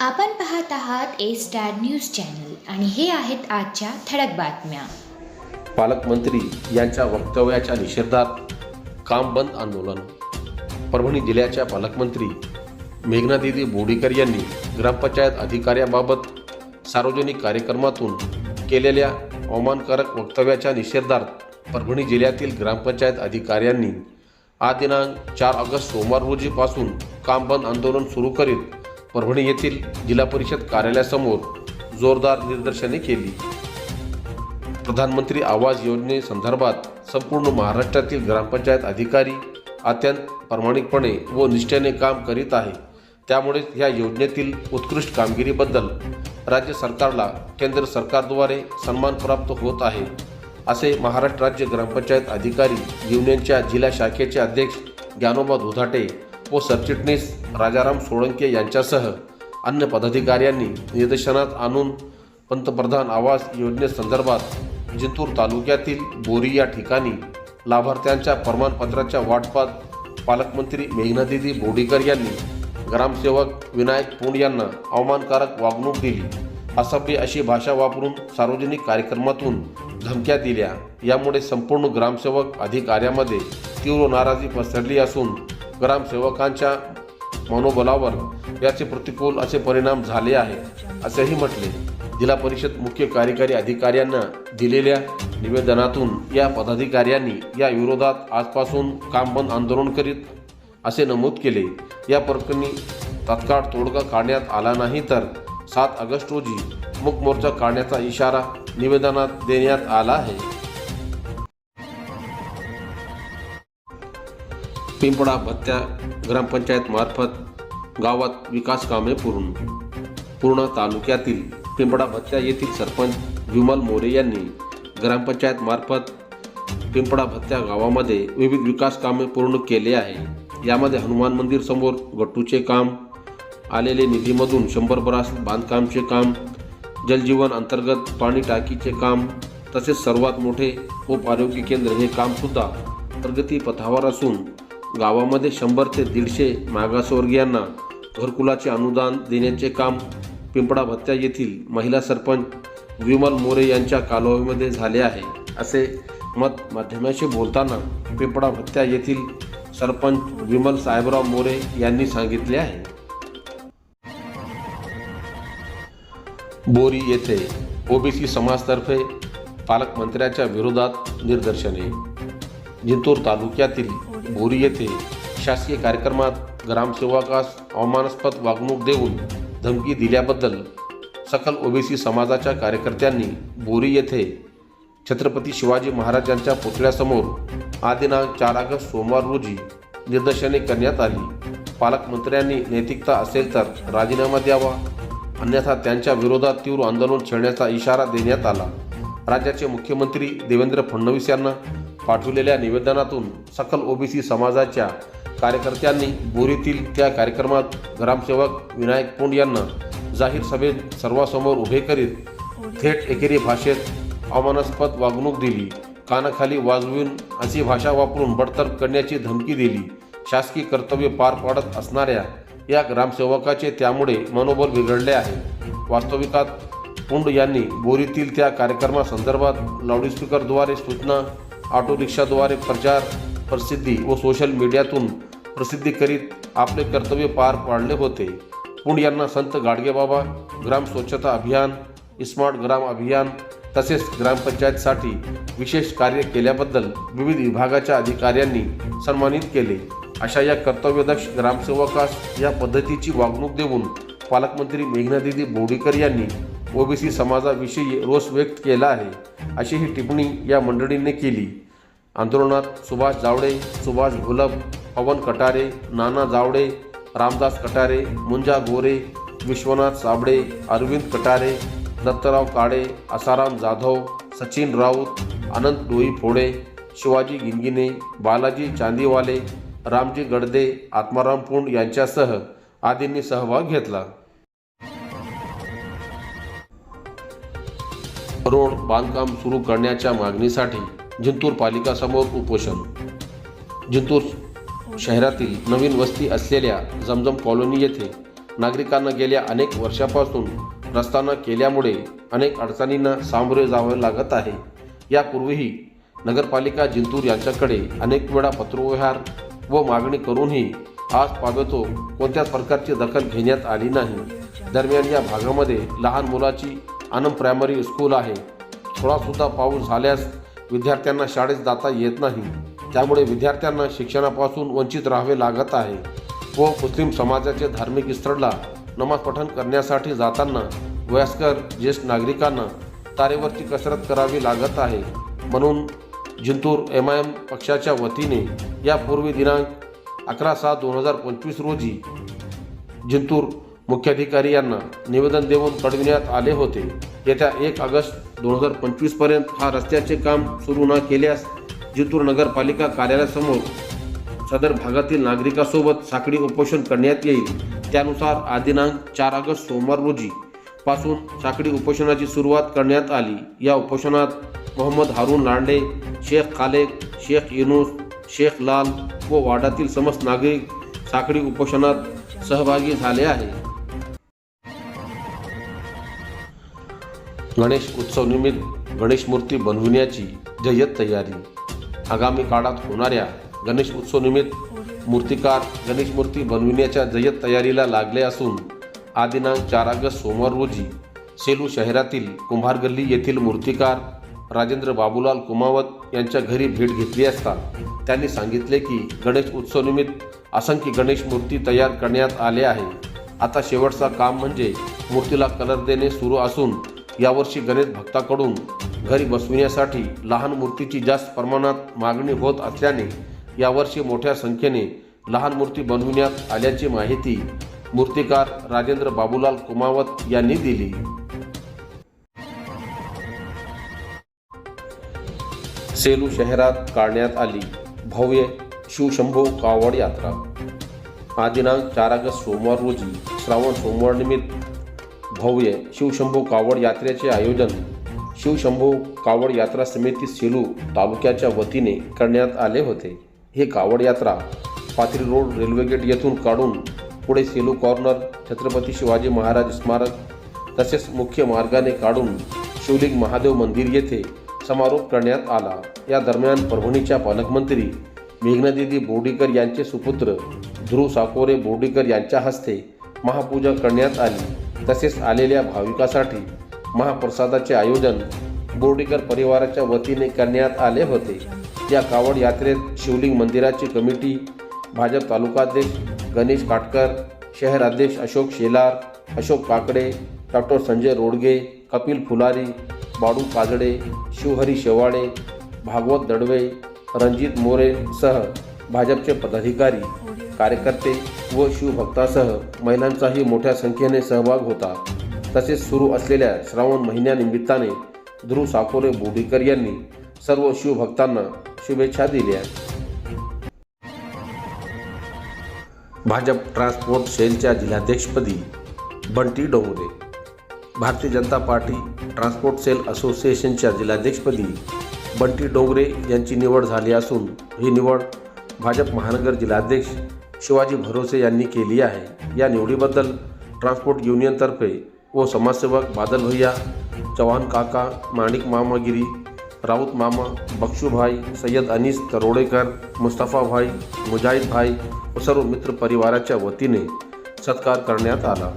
आपण पाहत आहात ए स्टार न्यूज चॅनल आणि हे आहेत आजच्या ठळक बातम्या. पालकमंत्री यांच्या वक्तव्याच्या निषेधात काम बंद आंदोलन. परभणी जिल्ह्याच्या पालकमंत्री मेघनादेवी बोडीकर यांनी ग्रामपंचायत अधिकाऱ्याबाबत सार्वजनिक कार्यक्रमातून केलेल्या अवमानकारक वक्तव्याच्या निषेधार्थ परभणी जिल्ह्यातील ग्रामपंचायत अधिकाऱ्यांनी आज दिनांक चार ऑगस्ट सोमवार रोजीपासून काम बंद आंदोलन सुरू करीत परभणी येथील जिल्हा परिषद कार्यालयासमोर जोरदार निदर्शने केली. प्रधानमंत्री आवास योजनेसंदर्भात संपूर्ण महाराष्ट्रातील ग्रामपंचायत अधिकारी अत्यंत प्रामाणिकपणे व निष्ठेने काम करीत आहे. त्यामुळे या योजनेतील उत्कृष्ट कामगिरीबद्दल राज्य सरकारला केंद्र सरकारद्वारे सन्मान प्राप्त होत आहे असे महाराष्ट्र राज्य ग्रामपंचायत अधिकारी युनियनच्या जिल्हा शाखेचे अध्यक्ष ज्ञानोबा दुधाटे व सरचिटणीस राजाराम सोळंके यांच्यासह अन्य पदाधिकाऱ्यांनी निदर्शनात आणून पंतप्रधान आवास योजनेसंदर्भात जिंतूर तालुक्यातील बोरी या ठिकाणी लाभार्थ्यांच्या प्रमाणपत्राच्या वाटपात पालकमंत्री मेघनादिदी बोडीकर यांनी ग्रामसेवक विनायक पुंड यांना अवमानकारक वागणूक दिली असभ्य अशी भाषा वापरून सार्वजनिक कार्यक्रमातून धमक्या दिल्या. यामुळे संपूर्ण ग्रामसेवक अधिकाऱ्यामध्ये तीव्र नाराजी पसरली असून ग्रामसेवकांच्या मनोबलावर याचे प्रतिकूल असे परिणाम झाले आहे असेही म्हटले. जिल्हा परिषद मुख्य कार्यकारी अधिकाऱ्यांना दिलेल्या निवेदनातून या पदाधिकाऱ्यांनी या विरोधात आजपासून काम बंद आंदोलन करीत असे नमूद केले. या प्रकरणी तात्काळ तोडगा काढण्यात आला नाही तर सात ऑगस्ट रोजी मुक मोर्चा काढण्याचा इशारा निवेदनात देण्यात आला आहे. पिंपळा भत्त्या ग्रामपंचायत मार्फत गावात विकास कामे पूर्ण. पूर्णा तालुक्यातील पिंपडा भत्त्या येथील सरपंच विमल मोरे यांनी ग्रामपंचायत मार्फत भत्त्या गावामध्ये विविध विकास कामे पूर्ण केले आहे. यामध्ये हनुमान मंदिर समोर गट्टूचे काम आलेले निधीमधून शंभर बरास बांधकामचे काम जलजीवन अंतर्गत पाणी टाकीचे काम तसेच सर्वात मोठे उप आरोग्य केंद्र हे कामसुद्धा प्रगतीपथावर असून गावामध्ये शंभर ते दीडशे मागासवर्गीयांना घरकुलाचे अनुदान देण्याचे काम पिंपळा भत्त्या येथील महिला सरपंच विमल मोरे यांच्या कालावधीमध्ये झाले आहे. असे मत माध्यमाशी बोलताना पिंपळा भत्त्या येथील सरपंच विमल साहेबराव मोरे यांनी सांगितले आहे. बोरी येथे ओबीसी समाजतर्फे पालकमंत्र्याच्या विरोधात निदर्शने. जिंतूर तालुक्यातील बोरी येथे शासकीय कार्यक्रमात ग्रामसेवकास अवमानास्पद वागणूक देऊन धमकी दिल्याबद्दल सकल ओबीसी समाजाच्या कार्यकर्त्यांनी बोरी येथे छत्रपती शिवाजी महाराजांच्या पुतळ्यासमोर आदिनांक चार ऑगस्ट सोमवार रोजी निदर्शने करण्यात आली. पालकमंत्र्यांनी नैतिकता असेल तर राजीनामा द्यावा. अन्यथा त्यांच्या विरोधात तीव्र आंदोलन छेडण्याचा इशारा देण्यात आला. राज्याचे मुख्यमंत्री देवेंद्र फडणवीस यांना पाठवलेल्या निवेदनातून सकल ओबीसी समाजाच्या कार्यकर्त्यांनी बोरीतील त्या कार्यक्रमात ग्रामसेवक विनायक पुंड यांना जाहीर सभेत सर्वांसमोर उभे करीत थेट एकेरी भाषेत अवमानास्पद वागणूक दिली कानाखाली वाजवून अशी भाषा वापरून बडतर्फ करण्याची धमकी दिली. शासकीय कर्तव्य पार पाडत असणाऱ्या या ग्रामसेवकाचे त्यामुळे मनोबल बिघडले आहे. वास्तविकात पुंड यांनी बोरीतील त्या कार्यक्रमासंदर्भात लाऊडस्पीकरद्वारे सूचना ऑटो रिक्षाद्वारे प्रचार प्रसिद्धी व सोशल मीडियातून प्रसिद्धी करीत आपले कर्तव्य पार पाडले होते. पुण यांना संत गाडगेबाबा ग्राम स्वच्छता अभियान स्मार्ट ग्राम अभियान तसेच ग्रामपंचायतसाठी विशेष कार्य केल्याबद्दल विविध विभागाच्या अधिकाऱ्यांनी सन्मानित केले. अशा या कर्तव्यदक्ष ग्रामसेवकास या पद्धतीची वागणूक देऊन पालकमंत्री मेघनादिदी बोडीकर यांनी ओबीसी समाजाविषयी रोष व्यक्त केला आहे. अशी ही टिप्पणी या मंडळींनी केली. आंदोलनात सुभाष जावडे सुभाष घोलप पवन कटारे नाना जावडे रामदास कटारे मुंजा गोरे विश्वनाथ साबळे अरविंद कटारे दत्तराव काळे आसाराम जाधव सचिन राऊत अनंत डोई फोडे शिवाजी गिंगिने बालाजी चांदीवाले रामजी गडदे आत्माराम पुंड यांच्यासह आदींनी सहभाग घेतला. रोड बांधकाम सुरू करण्याच्या मागणीसाठी जिंतूर पालिकासमोर उपोषण. जिंतूर शहरातील नवीन वस्ती असलेल्या जमजम कॉलनी येथे नागरिकांना गेल्या अनेक वर्षापासून रस्ता न केल्यामुळे अनेक अडचणींना सामोरे जावे लागत आहे. यापूर्वीही नगरपालिका जिंतूर यांच्याकडे अनेक वेळा पत्रव्यवहार व मागणी करूनही आज पावेतो कोणत्याच प्रकारची दखल घेण्यात आली नाही. दरम्यान या भागामध्ये लहान मुलाची आनंद प्रायमरी स्कूल आहे. थोडासुद्धा पाऊस झाल्यास विद्यार्थ्यांना शाळेत जाता येत नाही. त्यामुळे विद्यार्थ्यांना शिक्षणापासून वंचित राहावे लागत आहे. व मुस्लिम समाजाचे धार्मिक स्थळला नमाज पठण करण्यासाठी जाताना वयस्कर ज्येष्ठ नागरिकांना तारेवरची कसरत करावी लागत आहे. म्हणून जिंतूर एम आय एम पक्षाच्या वतीने यापूर्वी दिनांक अकरा सात दोन हजार पंचवीस रोजी जिंतूर मुख्याधिकारी यांना निवेदन देऊन कळविण्यात आले होते. येत्या एक ऑगस्ट दोन हजार पंचवीसपर्यंत हा रस्त्याचे काम सुरू न केल्यास जितूर नगरपालिका कार्यालयासमोर सदर भागातील नागरिकांसोबत साखळी उपोषण करण्यात येईल. त्यानुसार आदिनांक दिनांक चार ऑगस्ट सोमवार रोजी पासून साखळी उपोषणाची सुरुवात करण्यात आली. या उपोषणात मोहम्मद हारून लांडे शेख खालेक शेख युनुस शेख लाल व वाडातील समस्त नागरिक साखळी उपोषणात सहभागी झाले आहे गणेश उत्सव निमित्त गणेश मूर्ती बनविण्याची जय्यत तयारी. आगामी काळात होणाऱ्या गणेश उत्सव निमित्त मूर्तिकार गणेश मूर्ती बनविण्याच्या जय्यत तयारीला लागले असून आज दिनांक चार ऑगस्ट सोमवार रोजी सेलू शहरातील कुंभार गल्ली येथील मूर्तिकार राजेंद्र बाबूलाल कुमावत यांच्या घरी भेट घेतली असता त्यांनी सांगितले की गणेश उत्सवनिमित्त असंख्य गणेश मूर्ती तयार करण्यात आले आहे आता शेवटचा काम म्हणजे मूर्तीला कलर देणे सुरू असून यावर्षी गणेश भक्ताकडून घरी बसविण्यासाठी लहान मूर्तीची जास्त प्रमाणात मागणी होत असल्याने यावर्षी मोठ्या संख्येने लहान मूर्ती बनविण्यात आल्याची माहिती मूर्तिकार राजेंद्र बाबूलाल कुमावत यांनी दिली. सेलू शहरात काढण्यात आली भव्य शिवशंभो कावड यात्रा. आज दिनांक चार ऑगस्ट सोमवार रोजी श्रावण सोमवार निमित्त भव्य शिवशंभू कावड यात्रेचे आयोजन. शिवशंभू कावड यात्रा समिती सेलू तालुक्याच्या वतीने करण्यात आले होते. हे कावड यात्रा पाथरी रोड रेल्वे गेट येथून काढून पुढे सेलू कॉर्नर छत्रपती शिवाजी महाराज स्मारक तसेच मुख्य मार्गाने काढून शिवलिंग महादेव मंदिर येथे समारोप करण्यात आला. या दरम्यान परभणीच्या पालकमंत्री मेघनादिदी बोर्डीकर यांचे सुपुत्र ध्रुव साकोरे बोर्डीकर यांच्या हस्ते महापूजा करण्यात आली. तसेच आलेल्या भाविकासाठी महाप्रसादाचे आयोजन बोर्डीकर परिवाराच्या वतीने करण्यात आले होते. या कावड यात्रेत शिवलिंग मंदिराची कमिटी भाजप तालुकाध्यक्ष गणेश काटकर शहर अध्यक्ष अशोक शेलार अशोक काकडे डॉक्टर संजय रोडगे कपिल फुलारी बाडू काजडे शिवहरी शेवाळे भागवत दडवे रणजित मोरे सह भाजपचे पदाधिकारी कार्यकर्ते व शिवभक्तासह महिलांचाही मोठ्या संख्येने सहभाग होता. तसेच सुरू असलेल्या श्रावण महिन्यानिमित्ताने ध्रुव साकोरे बोडीकर यांनी सर्व शिवभक्तांना शुभेच्छा दिल्या. भाजप ट्रान्सपोर्ट सेलच्या जिल्हाध्यक्षपदी Bunty Dongre Bharatiya Janata party transport sale असोसिएशनच्या जिल्हाध्यक्षपदी बंटी डोंगरे यांची निवड झाली असून ही निवड भाजप महानगर जिल्हाध्यक्ष शिवाजी भरोसे यांनी केली आहे. या निवडीबद्दल ट्रान्सपोर्ट युनियनतर्फे व समाजसेवक बादल भैया चव्हाण काका माणिक मामागिरी राऊत मामा बक्षूभाई सय्यद अनिस तरोडेकर मुस्तफाभाई मुजाहिदभाई व सर्व मित्र परिवाराच्या वतीने सत्कार करण्यात आला.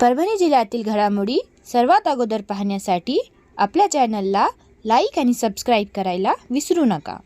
परभणी जिल्ह्यातील घडामोडी सर्वात अगोदर पाहण्यासाठी आपल्या चॅनलला लाईक आणि सबस्क्राईब करायला विसरू नका.